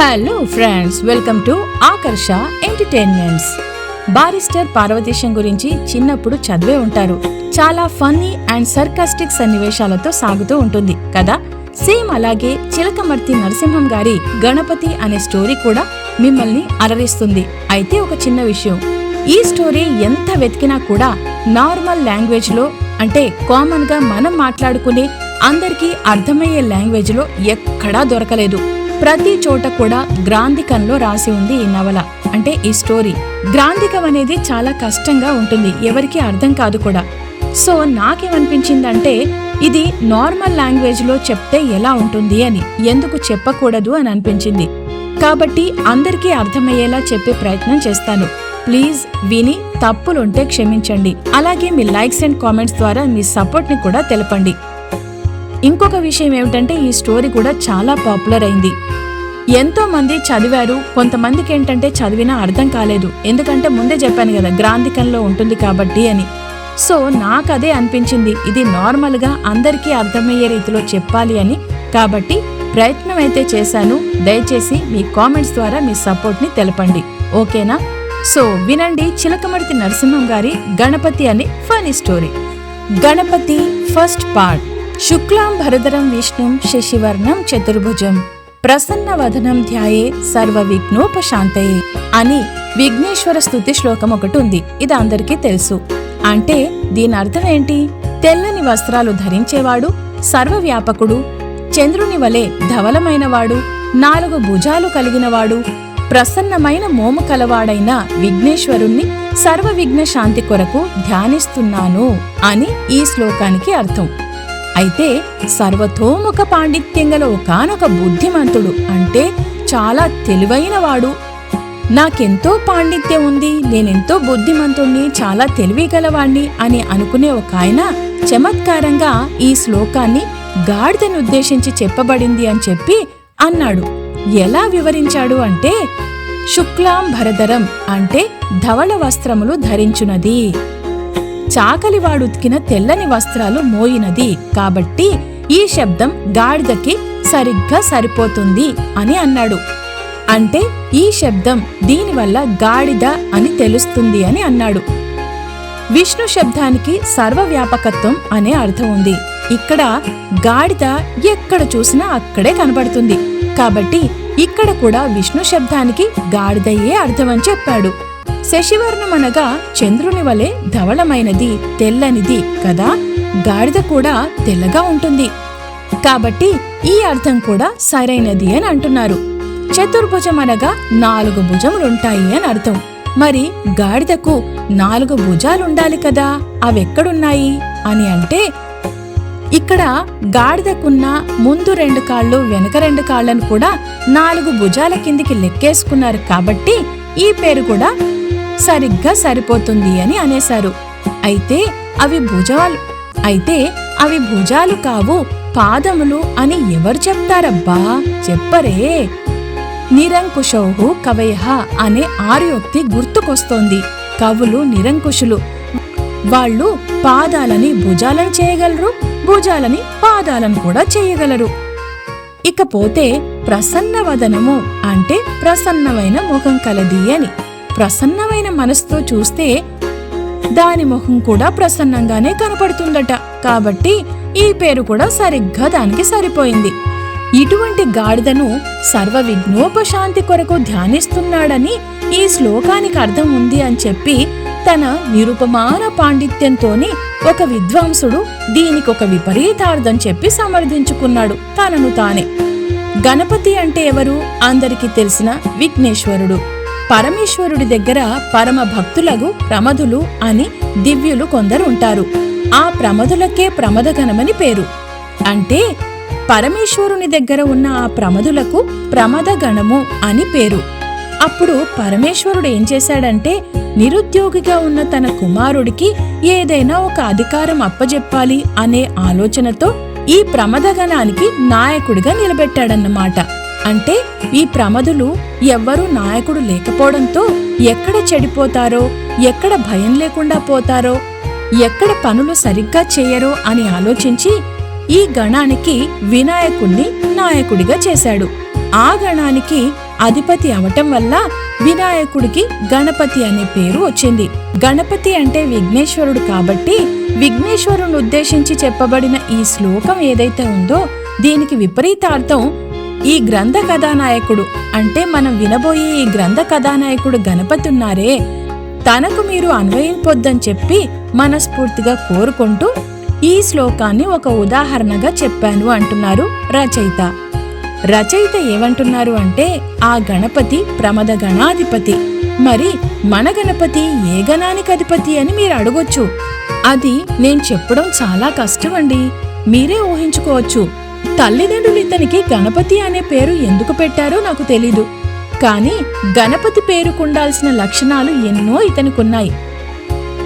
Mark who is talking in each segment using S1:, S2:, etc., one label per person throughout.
S1: Hello friends welcome to Akarsha entertainments barrister Parvateesham గురించి చిన్నప్పుడు చదివే ఉంటారు. చాలా ఫన్నీ అండ్ సర్కాస్టిక్ సన్నివేశాలతో సాగుతూ ఉంటుంది కదా? సేమ్ అలాగే చిలకమర్తి నరసింహం గారి గణపతి అనే స్టోరీ కూడా మిమ్మల్ని అలరిస్తుంది. అయితే ఒక చిన్న విషయం. ఈ స్టోరీ ఎంత వెతికినా కూడా నార్మల్ లాంగ్వేజ్లో అంటే కామన్గా మనం మాట్లాడుకునే అందరికీ అర్థమయ్యే లాంగ్వేజ్లో ఎక్కడా దొరకలేదు. ప్రతి చోట కూడా గ్రాంధికంలో రాసి ఉంది ఈ నవల. అంటే ఈ స్టోరీ. గ్రాంధికం అనేది చాలా కష్టంగా ఉంటుంది. ఎవరికి అర్థం కాదు కూడా. సో నాకేమనిపించిందంటే ఇది నార్మల్ లాంగ్వేజ్లో చెప్తే ఎలా ఉంటుంది అని. ఎందుకు చెప్పకూడదు అని అనిపించింది. కాబట్టి అందరికీ అర్థమయ్యేలా చెప్పే ప్రయత్నం చేస్తాను. ప్లీజ్ విని తప్పులుంటే క్షమించండి. అలాగే మీ లైక్స్ అండ్ కామెంట్స్ ద్వారా మీ సపోర్ట్ని కూడా తెలపండి. ఇంకొక విషయం ఏమిటంటే ఈ స్టోరీ కూడా చాలా పాపులర్ అయింది. ఎంతో మంది చదివారు కొంతమందికి ఏంటంటే చదివినా అర్థం కాలేదు. ఎందుకంటే ముందే చెప్పాను కదా గ్రాంధికంలో ఉంటుంది కాబట్టి అని. సో నాకు అదే అనిపించింది ఇది నార్మల్గా అందరికీ అర్థమయ్యే రీతిలో చెప్పాలి అని. కాబట్టి ప్రయత్నం అయితే చేశాను దయచేసి మీ కామెంట్స్ ద్వారా మీ సపోర్ట్ని తెలపండి. ఓకేనా? సో వినండి చిలకమర్తి నరసింహం గారి గణపతి అనే funny story. Ganapati first part. శుక్లాం భరధరం విష్ణుం శశివర్ణం చతుర్భుజం. ప్రసన్నవదనం ధ్యాయే సర్వ విఘ్నోపశాంతయే అని విఘ్నేశ్వర స్తుతి శ్లోకం ఒకటి ఉంది. ఇది అందరికీ తెలుసు. అంటే దీని అర్థం ఏంటి? తెల్లని వస్త్రాలు ధరించేవాడు సర్వవ్యాపకుడు చంద్రుని వలె ధవలమైనవాడు నాలుగు భుజాలు కలిగినవాడు ప్రసన్నమైన మోము కలవాడైన విఘ్నేశ్వరుణ్ణి సర్వ విఘ్న శాంతి కొరకు ధ్యానిస్తున్నాను అని ఈ శ్లోకానికి అర్థం. అయితే సర్వతోముఖ పాండిత్యం గల ఒకనొక బుద్ధిమంతుడు అంటే చాలా తెలివైనవాడు. నాకెంతో పాండిత్యం ఉంది నేనెంతో బుద్ధిమంతుణ్ణి చాలా తెలివిగలవాణ్ణి అని అనుకునే ఒక ఆయన చమత్కారంగా ఈ శ్లోకాన్ని గాడిదను ఉద్దేశించి చెప్పబడింది అని చెప్పి అన్నాడు. ఎలా వివరించాడు అంటే శుక్లాం భరధరం అంటే ధవళ వస్త్రములు ధరించునది. చాకలివాడుతికిన తెల్లని వస్త్రాలు మోయినది. కాబట్టి ఈ శబ్దం గాడిదకి సరిగ్గా సరిపోతుంది అని అన్నాడు. అంటే ఈ శబ్దం దీనివల్ల గాడిద అని తెలుస్తుంది అని అన్నాడు. విష్ణు శబ్దానికి సర్వవ్యాపకత్వం అనే అర్థం ఉంది. ఇక్కడ గాడిద ఎక్కడ చూసినా అక్కడే కనబడుతుంది. కాబట్టి ఇక్కడ కూడా విష్ణు శబ్దానికి గాడిదయే అర్థమని చెప్పాడు. శశివర్ణం అనగా చంద్రుని వలె ధవళమైనది తెల్లనిది కదా? గాడిద కూడా తెల్లగా ఉంటుంది. కాబట్టి ఈ అర్థం కూడా సరైనది అని అంటున్నారు. చతుర్భుజం అనగా నాలుగు భుజములుంటాయి అని అర్థం. మరి గాడిదకు నాలుగు భుజాలుండాలి కదా? అవెక్కడున్నాయి? అని అంటే ఇక్కడ గాడిదకున్న ముందు రెండు కాళ్ళు వెనక రెండు కాళ్ళను కూడా నాలుగు భుజాల కిందికి లెక్కేసుకున్నారు కాబట్టి ఈ పేరు కూడా సరిగ్గా సరిపోతుంది అని అనేశారు. అయితే అవి భుజాలు. అయితే అవి భుజాలు కావు పాదములు అని ఎవరు చెప్తారబ్బా? చెప్పరే. నిరంకుశౌహు కవయ అనే ఆర్యోక్తి గుర్తుకొస్తోంది. కవులు నిరంకుశులు. వాళ్ళు పాదాలని భుజాలను చేయగలరు భుజాలని పాదాలను కూడా చేయగలరు. ఇకపోతే ప్రసన్నవదనము అంటే ప్రసన్నమైన ముఖం కలది అని. ప్రసన్నమైన మనసుతో చూస్తే దాని ముఖం కూడా ప్రసన్నంగానే కనపడుతుందట. కాబట్టి ఈ పేరు కూడా సరిగ్గా దానికి సరిపోయింది. ఇటువంటి గాడిదను సర్వ విఘ్నోపశాంతి కొరకు ధ్యానిస్తున్నాడని ఈ శ్లోకానికి అర్థం ఉంది అని చెప్పి తన నిరుపమాన పాండిత్యంతోని ఒక విద్వాంసుడు దీనికి ఒక విపరీతార్థం చెప్పి సమర్థించుకున్నాడు తనను తానే. గణపతి అంటే ఎవరు? అందరికీ తెలిసిన విఘ్నేశ్వరుడు. పరమేశ్వరుడి దగ్గర పరమ భక్తులకు ప్రమదులు అని దివ్యులు కొందరు ఉంటారు. ఆ ప్రమదులకే ప్రమదగణమని పేరు. అంటే పరమేశ్వరుని దగ్గర ఉన్న ఆ ప్రమదులకు ప్రమదగణము అని పేరు. అప్పుడు పరమేశ్వరుడు ఏం చేశాడంటే నిరుద్యోగిగా ఉన్న తన కుమారుడికి ఏదైనా ఒక అధికారం అప్పజెప్పాలి అనే ఆలోచనతో ఈ ప్రమదగణానికి నాయకుడిగా నిలబెట్టాడన్నమాట. అంటే ఈ ప్రమదులు ఎవ్వరూ నాయకుడు లేకపోవడంతో ఎక్కడ చెడిపోతారో ఎక్కడ భయం లేకుండా పోతారో ఎక్కడ పనులు సరిగ్గా చేయరో అని ఆలోచించి ఈ గణానికి వినాయకుణ్ణి నాయకుడిగా చేశాడు. ఆ గణానికి అధిపతి అవటం వల్ల వినాయకుడికి గణపతి అనే పేరు వచ్చింది. గణపతి అంటే విఘ్నేశ్వరుడు కాబట్టి విఘ్నేశ్వరుని ఉద్దేశించి చెప్పబడిన ఈ శ్లోకం ఏదైతే ఉందో దీనికి విపరీతార్థం ఈ గ్రంథ కథానాయకుడు. అంటే మనం వినబోయే ఈ గ్రంథ కథానాయకుడు గణపతి ఉన్నారే. తనకు మీరు అన్వయింపొద్దని చెప్పి మనస్ఫూర్తిగా కోరుకుంటూ ఈ శ్లోకాన్ని ఒక ఉదాహరణగా చెప్పాను అంటున్నారు రచయిత. రచయిత ఏమంటున్నారు అంటే ఆ గణపతి ప్రమద గణాధిపతి. మరి మన గణపతి ఏ గణానికి అధిపతి అని మీరు అడగొచ్చు. అది నేను చెప్పడం చాలా కష్టం అండి మీరే ఊహించుకోవచ్చు. తల్లిదండ్రులు ఇతనికి గణపతి అనే పేరు ఎందుకు పెట్టారో నాకు తెలీదు. కానీ గణపతి పేరుకుండాల్సిన లక్షణాలు ఎన్నో ఇతనికున్నాయి.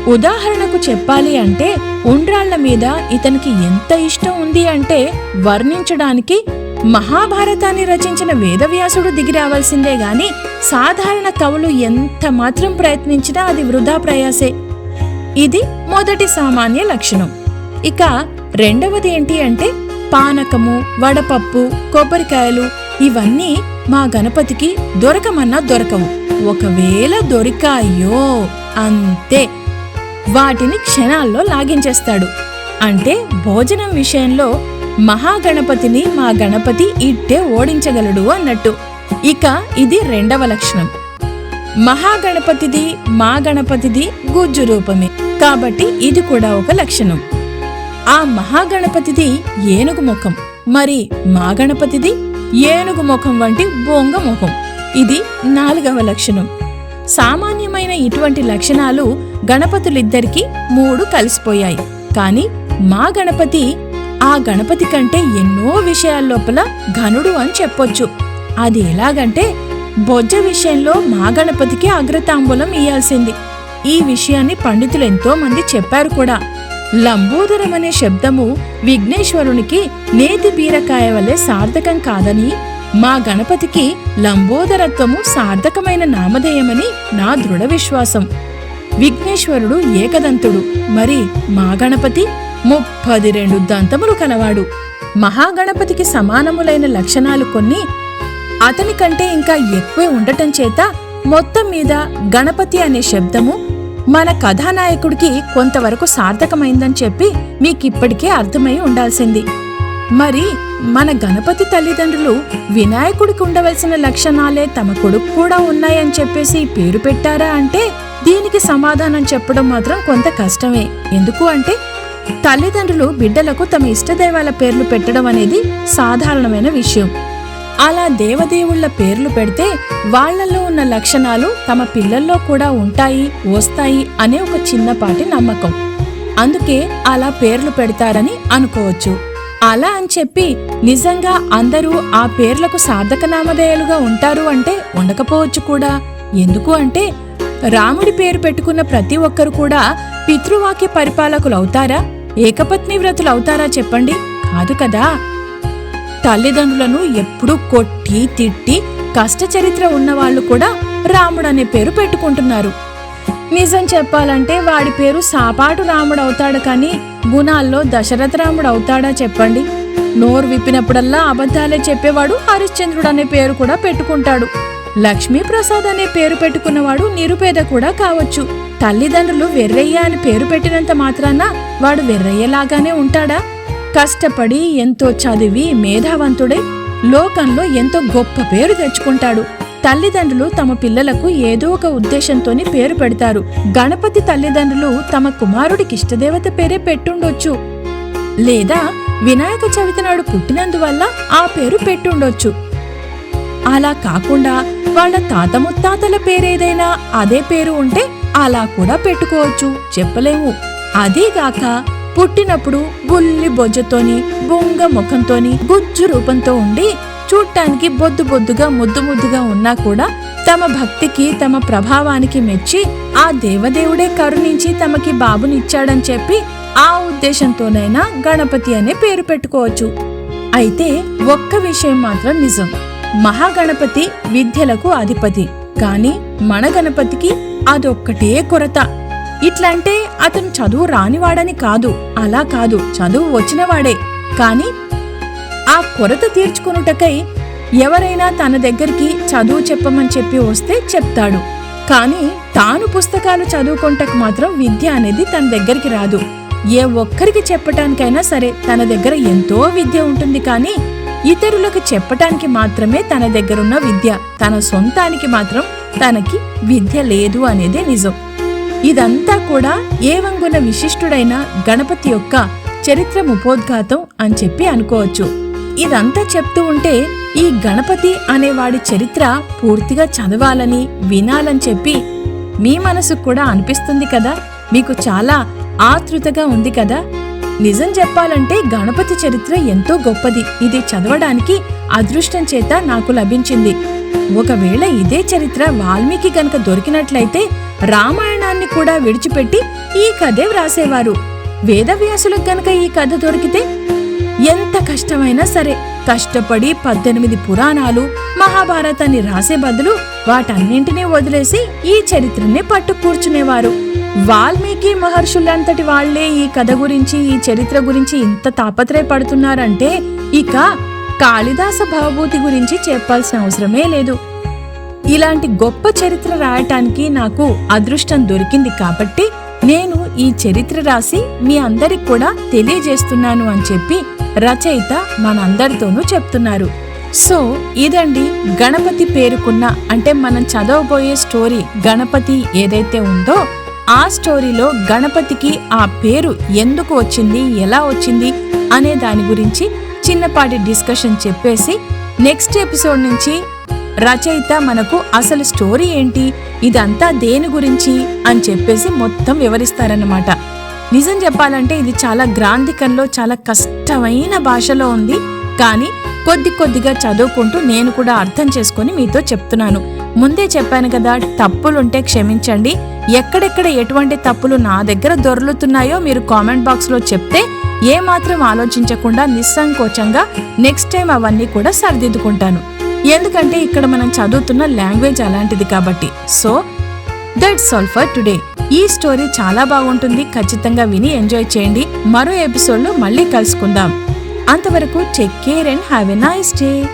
S1: ఉదాహరణకు చెప్పాలి అంటే ఉండ్రాళ్ళ మీద ఇతనికి ఎంత ఇష్టం ఉంది అంటే వర్ణించడానికి మహాభారతాన్ని రచించిన వేదవ్యాసుడు దిగి రావాల్సిందే గాని సాధారణ కవులు ఎంత మాత్రం ప్రయత్నించినా అది వృధా ప్రయాసే. ఇది మొదటి సామాన్య లక్షణం. ఇక రెండవది ఏంటి అంటే పానకము వడపప్పు కొబ్బరికాయలు ఇవన్నీ మా గణపతికి దొరకమన్నా దొరకవు. ఒకవేళ దొరికాయో అంతే. వాటిని క్షణాల్లో లాగించేస్తాడు. అంటే భోజనం విషయంలో మహాగణపతిని మా గణపతి ఇట్టే ఓడించగలడు అన్నట్టు. ఇక ఇది రెండవ లక్షణం. మహాగణపతిది మా గణపతిది గుజ్జు రూపమే. కాబట్టి ఇది కూడా ఒక లక్షణం. ఆ మహాగణపతిది ఏనుగు ముఖం. మరి మా గణపతిది ఏనుగు ముఖం వంటి బొంగ ముఖం. ఇది నాలుగవ లక్షణం. సామాన్యమైన ఇటువంటి లక్షణాలు గణపతులిద్దరికీ మూడు కలిసిపోయాయి. కానీ మా గణపతి ఆ గణపతి కంటే ఎన్నో విషయాల్లోపల ఘనుడు అని చెప్పొచ్చు. అది ఎలాగంటే బొజ్జ విషయంలో మా గణపతికి అగ్రతాంబూలం ఇయ్యాల్సింది. ఈ విషయాన్ని పండితులు ఎంతో మంది చెప్పారు కూడా. లంబోదరం అనే శబ్దము విఘ్నేశ్వరునికి నేతి బీరకాయ వలె సార్థకం కాదని మా గణపతికి లంబోదరత్వము సార్థకమైన నామధేయమని నా దృఢ విశ్వాసం. విఘ్నేశ్వరుడు ఏకదంతుడు. మరి మా గణపతి ముప్పది రెండు దంతములు కలవాడు మహాగణపతికి సమానములైన లక్షణాలు కొన్ని అతని కంటే ఇంకా ఎక్కువే ఉండటం చేత మొత్తం మీద గణపతి అనే శబ్దము మన కథానాయకుడికి కొంతవరకు సార్థకమైందని చెప్పి మీకిప్పటికే అర్థమై ఉండాల్సింది. మరి మన గణపతి తల్లిదండ్రులు వినాయకుడికి ఉండవలసిన లక్షణాలే తమ కొడుకు కూడా ఉన్నాయని చెప్పేసి పేరు పెట్టారా అంటే దీనికి సమాధానం చెప్పడం మాత్రం కొంత కష్టమే. ఎందుకు అంటే తల్లిదండ్రులు బిడ్డలకు తమ ఇష్టదైవాల పేర్లు పెట్టడం అనేది సాధారణమైన విషయం. అలా దేవదేవుళ్ళ పేర్లు పెడితే వాళ్ళల్లో ఉన్న లక్షణాలు తమ పిల్లల్లో కూడా ఉంటాయి వస్తాయి అనే ఒక చిన్నపాటి నమ్మకం. అందుకే అలా పేర్లు పెడతారని అనుకోవచ్చు. అలా అని చెప్పి నిజంగా అందరూ ఆ పేర్లకు సార్థక నామధేయాలుగా ఉంటారు అంటే ఉండకపోవచ్చు కూడా. ఎందుకు అంటే రాముడి పేరు పెట్టుకున్న ప్రతి ఒక్కరు కూడా పితృవాక్య పరిపాలకులు అవుతారా? ఏకపత్ని వ్రతులు అవుతారా చెప్పండి? కాదు కదా. తల్లిదండ్రులను ఎప్పుడూ కొట్టి తిట్టి కష్టచరిత్ర ఉన్నవాళ్ళు కూడా రాముడు అనే పేరు పెట్టుకుంటున్నారు. నిజం చెప్పాలంటే వాడి పేరు సాపాటు రాముడు అవుతాడు కానీ గుణాల్లో దశరథ రాముడు అవుతాడా చెప్పండి? నోరు విప్పినప్పుడల్లా అబద్ధాలే చెప్పేవాడు హరిశ్చంద్రుడు అనే పేరు కూడా పెట్టుకుంటాడు. లక్ష్మీప్రసాద్ అనే పేరు పెట్టుకున్నవాడు నిరుపేద కూడా కావచ్చు. తల్లిదండ్రులు వెర్రయ్య అని పేరు పెట్టినంత మాత్రాన వాడు వెర్రయ్యలాగానే ఉంటాడా? కష్టపడి ఎంతో చదివి మేధావంతుడై లోకంలో ఎంతో గొప్ప పేరు తెచ్చుకుంటాడు. తల్లిదండ్రులు తమ పిల్లలకు ఏదో ఒక ఉద్దేశంతోని పేరు పెడతారు. గణపతి తల్లిదండ్రులు తమ కుమారుడికి ఇష్టదేవత పేరే పెట్టుండొచ్చు. లేదా వినాయక చవితి నాడు పుట్టినందువల్ల ఆ పేరు పెట్టుండొచ్చు. అలా కాకుండా వాళ్ళ తాత ముత్తాతల పేరేదైనా అదే పేరు ఉంటే అలా కూడా పెట్టుకోవచ్చు. చెప్పలేము. అదీగాక పుట్టినప్పుడు బుల్లి బొజ్జతోని బొంగ ముఖంతోని గుజ్జు రూపంతో ఉండి చూడటానికి బొద్దు బొద్దుగా ముద్దు ముద్దుగా ఉన్నా కూడా తమ భక్తికి తమ ప్రభావానికి మెచ్చి ఆ దేవదేవుడే కరుణించి తమకి బాబునిచ్చాడని చెప్పి ఆ ఉద్దేశంతోనైనా గణపతి అనే పేరు పెట్టుకోవచ్చు. అయితే ఒక్క విషయం మాత్రం నిజం. మహాగణపతి విద్యలకు అధిపతి. కాని మన గణపతికి అదొక్కటే కొరత. ఇట్లంటే అతను చదువు రానివాడని కాదు అలా కాదు చదువు వచ్చినవాడే. కాని ఆ కొరత తీర్చుకొనుటకై ఎవరైనా తన దగ్గరికి చదువు చెప్పమని చెప్పి వస్తే చెప్తాడు. కానీ తాను పుస్తకాలు చదువుకుంటకు మాత్రం విద్య అనేది తన దగ్గరికి రాదు. ఏ ఒక్కరికి చెప్పటానికైనా సరే తన దగ్గర ఎంతో విద్య ఉంటుంది కానీ ఇతరులకు చెప్పటానికి మాత్రమే తన దగ్గరున్న విద్య తన సొంతానికి మాత్రం తనకి విద్య లేదు అనేదే నిజం. ఇదంతా కూడా ఏవంగున విశిష్టుడైన గణపతి యొక్క చరిత్ర ముపోద్ఘాతం అని చెప్పి అనుకోవచ్చు. ఇదంతా చెప్తూ ఉంటే ఈ గణపతి అనేవాడి చరిత్ర పూర్తిగా చదవాలని వినాలని చెప్పి మీ మనసుకు కూడా అనిపిస్తుంది కదా? మీకు చాలా ఆతృతగా ఉంది కదా? నిజం చెప్పాలంటే గణపతి చరిత్ర ఎంతో గొప్పది. ఇది చదవడానికి అదృష్టం చేత నాకు లభించింది. ఒకవేళ ఇదే చరిత్ర వాల్మీకి గనక దొరికినట్లయితే రామాయణాన్ని కూడా విడిచిపెట్టి ఈ కథే వ్రాసేవారు. వేదవ్యాసులకు గనక ఈ కథ దొరికితే ఎంత కష్టమైనా సరే కష్టపడి పద్దెనిమిది పురాణాలు మహాభారతాన్ని రాసే బదులు వాటన్నింటినీ వదిలేసి ఈ చరిత్రనే పట్టు కూర్చునేవారు. వాల్మీకి మహర్షులంతటి వాళ్ళే ఈ కథ గురించి ఈ చరిత్ర గురించి ఇంత తాపత్రయపడుతున్నారంటే ఇక కాళిదాస భవభూతి గురించి చెప్పాల్సిన అవసరమే లేదు. ఇలాంటి గొప్ప చరిత్ర రాయటానికి నాకు అదృష్టం దొరికింది కాబట్టి నేను ఈ చరిత్ర రాసి మీ అందరికి కూడా తెలియజేస్తున్నాను అని చెప్పి రచయిత మనందరితోనూ చెప్తున్నారు. సో ఇదండి గణపతి పేరుకున్న అంటే మనం చదవబోయే స్టోరీ గణపతి ఏదైతే ఉందో ఆ స్టోరీలో గణపతికి ఆ పేరు ఎందుకు వచ్చింది ఎలా వచ్చింది అనే దాని గురించి చిన్నపాటి డిస్కషన్ చెప్పేసి నెక్స్ట్ ఎపిసోడ్ నుంచి రచయిత మనకు అసలు స్టోరీ ఏంటి? ఇదంతా దేని గురించి? అని చెప్పేసి మొత్తం వివరిస్తారన్నమాట. నిజం చెప్పాలంటే ఇది చాలా గ్రాంధికంలో చాలా కష్టమైన భాషలో ఉంది. కానీ కొద్ది కొద్దిగా చదువుకుంటూ నేను కూడా అర్థం చేసుకొని మీతో చెప్తున్నాను. ముందే చెప్పాను కదా తప్పులుంటే క్షమించండి. ఎక్కడెక్కడ ఎటువంటి తప్పులు నా దగ్గర దొర్లుతున్నాయో మీరు కామెంట్ బాక్స్లో చెప్తే ఏమాత్రం ఆలోచించకుండా నిస్సంకోచంగా నెక్స్ట్ టైం అవన్నీ కూడా సరిదిద్దుకుంటాను. ఎందుకంటే ఇక్కడ మనం చదువుతున్న లాంగ్వేజ్ అలాంటిది కాబట్టి. So that's all for today ఈ స్టోరీ చాలా బాగుంటుంది. ఖచ్చితంగా విని ఎంజాయ్ చేయండి. మరో ఎపిసోడ్లో మళ్ళీ కలుసుకుందాం. అంతవరకు take care and have a nice day